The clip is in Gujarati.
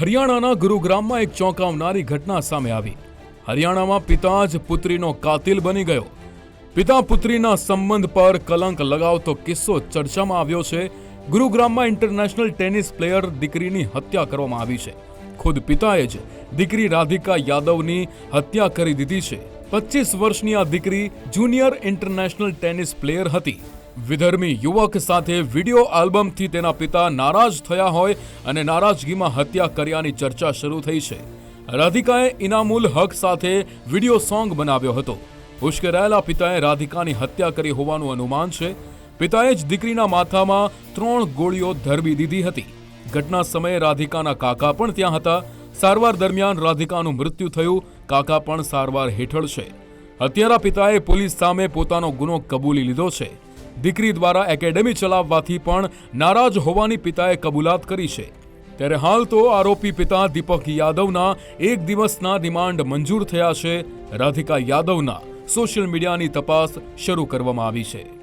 હરિયાણાના ગુરુગ્રામમાં એક ચોંકાવનારી ઘટના સામે આવી. હરિયાણામાં પિતા જ પુત્રીનો કાતિલ બની ગયો. પિતા પુત્રીના સંબંધ પર કલંક લગાવતો કિસ્સો ચર્ચામાં આવ્યો છે. ગુરુગ્રામમાં ઇન્ટરનેશનલ ટેનિસ પ્લેયર દીકરીની હત્યા કરવામાં આવી છે. ખુદ પિતાએ જ દીકરી રાધિકા યાદવની હત્યા કરી દીધી છે. પચીસ વર્ષની આ દીકરી જુનિયર ઇન્ટરનેશનલ ટેનિસ પ્લેયર હતી. વિધર્મી યુવક સાથે વિડિયો આલ્બમથી તેના પિતા નારાજ થયા હોય અને નારાજગીમાં હત્યા કર્યાની ચર્ચા શરૂ થઈ છે. રાધિકાએ ઇનામુલ હક સાથે વિડિયો સોંગ બનાવ્યો હતો. ઉશ્કેરાયેલા પિતાએ રાધિકાની હત્યા કરી હોવાનું અનુમાન છે. પિતાએ જ દીકરીના માથામાં ત્રણ ગોળીઓ ધરબી દીધી હતી. ઘટના સમયે રાધિકાના કાકા પણ ત્યાં હતા. સારવાર દરમિયાન રાધિકાનું મૃત્યુ થયું. કાકા પણ સારવાર હેઠળ છે. હત્યારા પિતાએ પોલીસ સામે પોતાનો ગુનો કબૂલી લીધો છે. દીકરી દ્વારા એકેડેમી ચલાવવાથી પણ નારાજ હોવાની પિતાએ કબૂલાત કરી છે. ત્યારે હાલ તો આરોપી પિતા દીપક યાદવના એક દિવસના રિમાન્ડ મંજૂર થયા છે. રાધિકા યાદવના સોશિયલ મીડિયાની તપાસ શરૂ કરવામાં આવી છે.